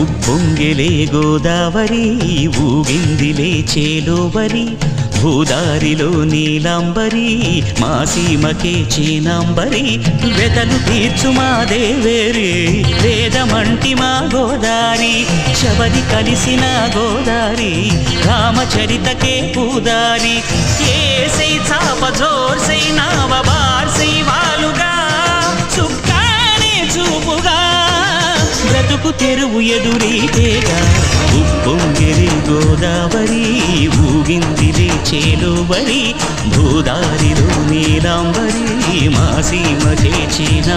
ఉప్పొంగెలే గోదావరి ఊగిందిలే చేలోవరి భూదారిలో నీలాంబరి మా సీమకే చీనాంబరి. వెతలు తీర్చు మా దేవేరి వేదమంటి మా గోదారి శబరి కలిసిన గోదారి రామచరితకే పూదారి. ఏ సై చాప జోర్సై నావ బ్రతుకు తెరువు ఎదురీతేగా ఉప్పొంగిరి గోదావరి ఊగిందిరి చేలువరి భూదారిలో నీలాంబరి మా సీమ చేచిన